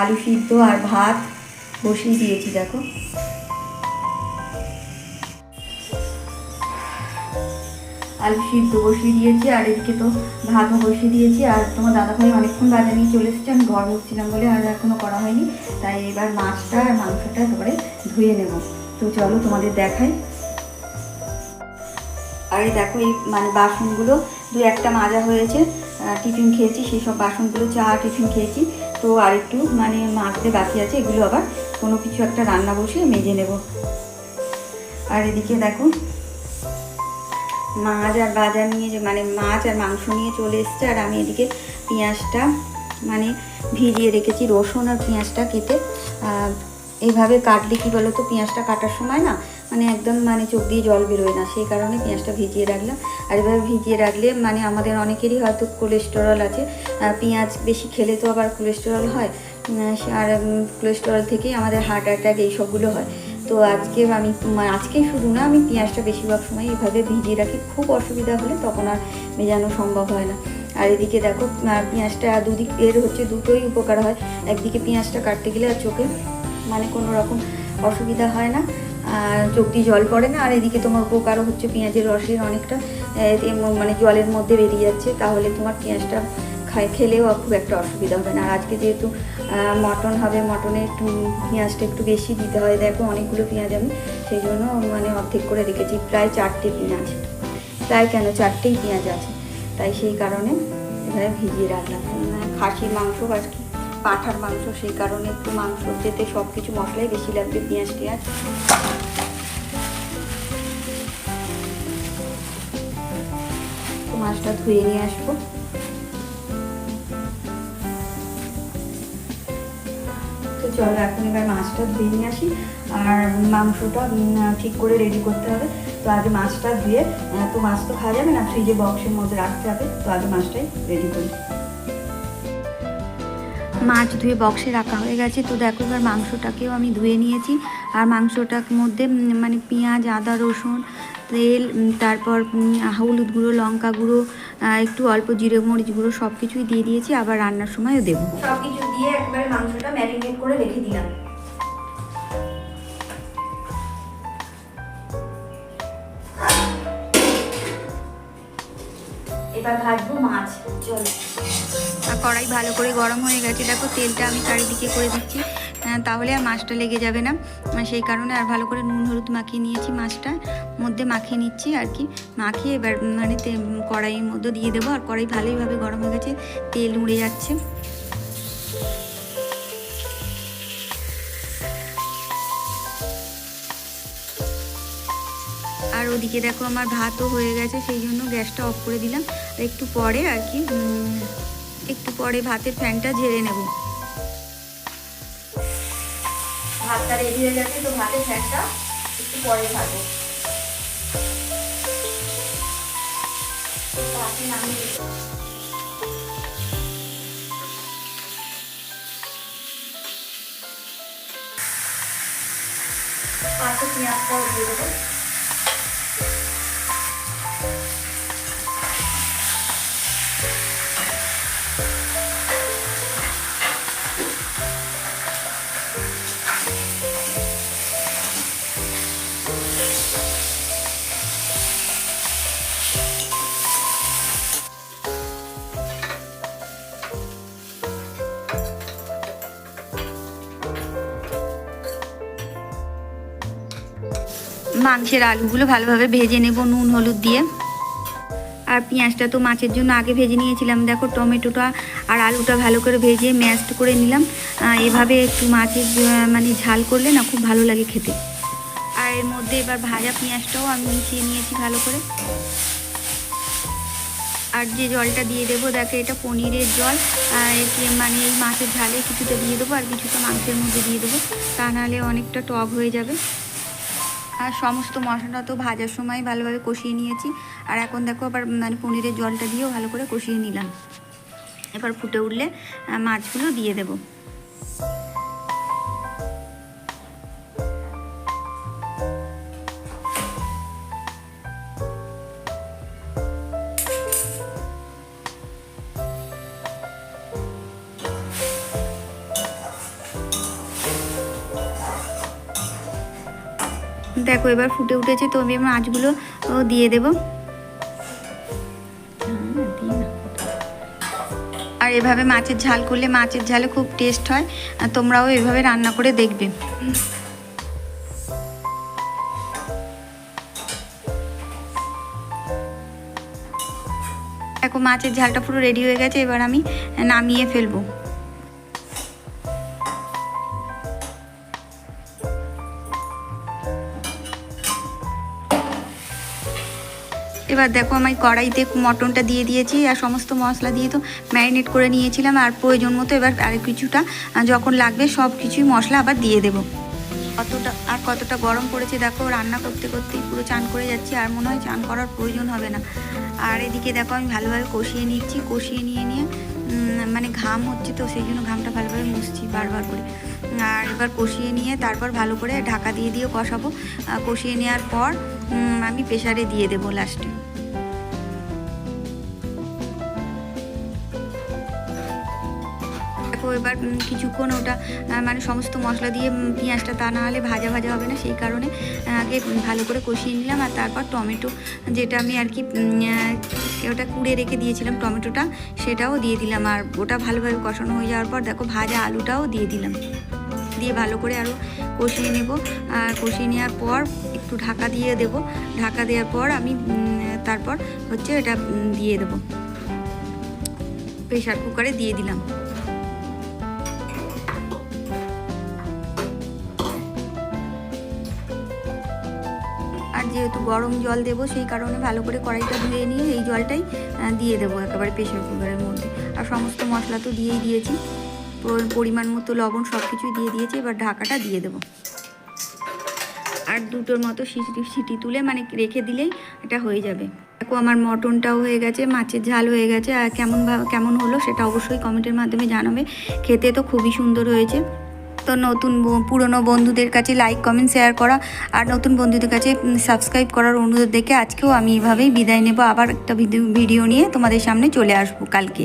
আলু সিদ্ধ আর ভাত বসিয়ে দিয়েছি, দেখো। আলু সিদ্ধ বসিয়ে দিয়েছি, আর এদিকে তো ভাতও বসিয়ে দিয়েছি, আর তোমার দাদাভাই অনেকক্ষণ বাজা নিয়ে চলে এসেছে, আমি ঘর বসছিলাম বলে আর এখনও করা হয়নি। তাই এবার মাছটা আর মাংসটা একেবারে ধুয়ে নেব। তো চলো তোমাদের দেখাই। আর এই দেখো এই মানে বাসনগুলো দু একটা মাজা হয়েছে টিফিন খেয়েছি, সেই সব বাসনগুলো, চা, টিফিন খেয়েছি। তো আর একটু মানে মাজতে বাকি আছে, এগুলো আবার কোনো কিছু একটা রান্না বসিয়ে মেজে নেব। আর এদিকে দেখো, মাছ আর বাজার নিয়ে যে মানে মাছ আর মাংস নিয়ে চলে এসছে, আর আমি এদিকে পেঁয়াজটা মানে ভিজিয়ে রেখেছি, রসুন আর পেঁয়াজটা কেটে এইভাবে কাটলে কি বলো তো পেঁয়াজটা কাটার সময় না মানে একদম মানে চোখ দিয়ে জল বেরোয় না, সেই কারণে পেঁয়াজটা ভিজিয়ে রাখলাম। আর এভাবে ভিজিয়ে রাখলে মানে আমাদের অনেকেরই হয়তো কোলেস্টেরল আছে পেঁয়াজ বেশি খেলে তো আবার কোলেস্টেরল হয় আর কোলেস্টেরল থেকেই আমাদের হার্ট অ্যাটাক এইসবগুলো হয়। তো আজকে আমি আজকে শুধু না, আমি পেঁয়াজটা বেশিরভাগ সময় এভাবে ভিজিয়ে রাখি, খুব অসুবিধা হলে তখন আর ভেজানো সম্ভব হয় না। আর এদিকে দেখো পেঁয়াজটা দুদিক, এর হচ্ছে দুটোই উপকার হয়, একদিকে পেঁয়াজটা কাটতে গেলে আর চোখে মানে কোনো রকম অসুবিধা হয় না। আর চোখ দিয়ে জল পড়ে না, আর এদিকে তোমার উপকারও হচ্ছে পেঁয়াজের রসের অনেকটা মানে জলের মধ্যে বেরিয়ে যাচ্ছে, তাহলে তোমার পেঁয়াজটা খাই খেলেও খুব একটা অসুবিধা হবে না। আর আজকে যেহেতু মটন হবে, মটনে একটু পেঁয়াজটা একটু বেশি দিতে হয়। দেখো অনেকগুলো পেঁয়াজ আমি সেই জন্য মানে অর্ধেক করে রেখেছি, প্রায় চারটে পেঁয়াজ। প্রায় কেন? চারটেই পেঁয়াজ আছে। তাই সেই কারণে এভাবে ভিজিয়ে রাখলাম। খাসির মাংস আর কি পাঠার মাংস, সেই কারণে একটু মাংস যেতে সব কিছু মশলাই বেশি লাগবে, পেঁয়াজ টেঁয়াজ। মাছটা ধুয়ে নিয়ে আসব। তো চলো, এখন এবার মাছটা ধুয়ে নিয়ে আসি। আর মাংসটা ঠিক করে রেডি করতে হবে। তো আগে মাছটা ধুয়ে তো মাছ তো খাওয়া যাবে না ফ্রিজে বক্সের মধ্যে রাখতে হবে। তো আগে মাছটাই রেডি করি। মাছ ধুয়ে বক্সে রাখা হয়ে গেছে। তো দেখো এবার মাংসটাকেও আমি ধুয়ে নিয়েছি। আর মাংসটার মধ্যে মানে পেঁয়াজ, আদা, রসুন, তেল তারপর হলুদ গুঁড়ো, লঙ্কা গুঁড়ো একটু অল্প জিরে মরিচ গুঁড়ো সব কিছুই দিয়ে দিয়েছি। আবার রান্নার সময়ও দেবো। সব কিছু দিয়ে একবারে মাংসটা ম্যারিনেট করে রেখে দিলাম। এবার ভাজবো মাছ। চলো। কড়াই ভালো করে গরম হয়ে গেছে। দেখো তেলটা আমি চারিদিকে করে দিচ্ছি। তাহলে আর মাছটা লেগে যাবে না। সেই কারণে আর ভালো করে নুন, হলুদ মাখিয়ে নিয়েছি মাছটা। মধ্যে মাখিয়ে নিচ্ছি আর কি। মাখিয়ে এবার মানে কড়াইয়ের মধ্যে দিয়ে দেবো। আর কড়াই ভালোইভাবে গরম হয়ে গেছে। তেল উড়ে যাচ্ছে। আর ওদিকে দেখো আমার ভাতও হয়ে গেছে। সেই জন্য গ্যাসটা অফ করে দিলাম। একটু পরে আর কি একটু পরে ভাতের ফ্যানটা ঝেড়ে নেব। ভাতটা রেডি হয়ে গেছে, তো ভাতের ফ্যানটা একটু পরে নামিয়ে দেবো। পেঁয়াজটাও দিয়ে দেবো। মাংসের আলুগুলো ভালোভাবে ভেজে নেব নুন, হলুদ দিয়ে। আর পেঁয়াজটা তো মাছের জন্য আগে ভেজে নিয়েছিলাম। দেখো টমেটোটা আর আলুটা ভালো করে ভেজে ম্যাশড করে নিলাম। এভাবে একটু মাছের মানে ঝাল করলে না খুব ভালো লাগে খেতে। আর এর মধ্যে এবার ভাজা পেঁয়াজটাও আমি মিশিয়ে নিয়েছি ভালো করে। আর যে জলটা দিয়ে দেবো, দেখো এটা পনিরের জল। মানে এই মাছের ঝালে কিছুটা দিয়ে দেবো আর কিছুটা মাংসের মধ্যে দিয়ে দেবো। তা নাহলে অনেকটা টক হয়ে যাবে। আর সমস্ত মশলাটা তো ভাজার সময় ভালোভাবে কষিয়ে নিয়েছি। আর এখন দেখো আবার মানে পনিরের জলটা দিয়েও ভালো করে কষিয়ে নিলাম। এবার ফুটে উঠলে মাছগুলো দিয়ে দেবো। দেখো, এবার ফুটে উঠেছে, তো আমি মাছগুলো দিয়ে দেবো। আর এভাবে মাছের ঝাল করলে, মাছের ঝালে খুব টেস্ট হয়, আর তোমরাও এভাবে রান্না করে দেখবে। দেখো, মাছের ঝালটা পুরো রেডি হয়ে গেছে, এবার আমি, নামিয়ে ফেলব। এবার দেখো আমি কড়াইতে মটনটা দিয়ে দিয়েছি আর সমস্ত মশলা দিয়ে তো ম্যারিনেট করে নিয়েছিলাম আর প্রয়োজন মতো এবার আর কিছুটা যখন লাগবে সব কিছুই মশলা আবার দিয়ে দেবো। কতটা, আর কতটা গরম পড়েছে দেখো, রান্না করতে করতেই পুরো চান করে যাচ্ছি আর মনে হয় চান করার প্রয়োজন হবে না। আর এদিকে দেখো আমি ভালোভাবে কষিয়ে নিচ্ছি, কষিয়ে নিয়ে নিয়ে মানে ঘাম হচ্ছে তো, সেই জন্য ঘামটা ভালোভাবে মুছছি বারবার করে। আর এবার কষিয়ে নিয়ে তারপর ভালো করে ঢাকা দিয়ে দিয়ে কষাবো। কষিয়ে নেওয়ার পর আমি প্রেশারে দিয়ে দেবো লাস্টে এবার কিছুক্ষণ ওটা মানে সমস্ত মশলা দিয়ে পেঁয়াজটা তা না হলে ভাজা ভাজা হবে না। সেই কারণে আগে ভালো করে কষিয়ে নিলাম আর তারপর টমেটো যেটা আমি আর কি ওটা কুড়ে রেখে দিয়েছিলাম টমেটোটা, সেটাও দিয়ে দিলাম। আর ওটা ভালোভাবে কষানো হয়ে যাওয়ার পর দেখো ভাজা আলুটাও দিয়ে দিলাম। দিয়ে ভালো করে আরও কষিয়ে নেব। আর কষিয়ে নেওয়ার পর একটু ঢাকা দিয়ে দেব। ঢাকা দেওয়ার পর আমি তারপর হচ্ছে এটা দিয়ে দেবো। প্রেশার কুকারে দিয়ে দিলাম। যেহেতু গরম জল দেবো, সেই কারণে ভালো করে কড়াইটা ধুয়ে নিয়ে এই জলটাই দিয়ে দেবো একেবারে প্রেশার কুকারের মধ্যে। আর সমস্ত মশলা তো দিয়েই দিয়েছি। পরিমাণ মতো লবণ সব কিছুই দিয়ে দিয়েছি, এবার ঢাকাটা দিয়ে দেবো। আর দুটোর মতো সিটি সিটি তুলে মানে রেখে দিলেই এটা হয়ে যাবে। দেখো আমার মটনটাও হয়ে গেছে, মাছের ঝাল হয়ে গেছে, আর কেমন কেমন হলো সেটা অবশ্যই কমেন্টের মাধ্যমে জানাবে। খেতে তো খুবই সুন্দর হয়েছে। তো নতুন পুরনো বন্ধুদের কাছে লাইক কমেন্ট শেয়ার করা আর নতুন বন্ধুদের কাছে সাবস্ক্রাইব করার অনুরোধ দেখে আজকেও আমি এভাবেই বিদায় নেব। আবার একটা ভিডিও নিয়ে তোমাদের সামনে চলে আসব কালকে।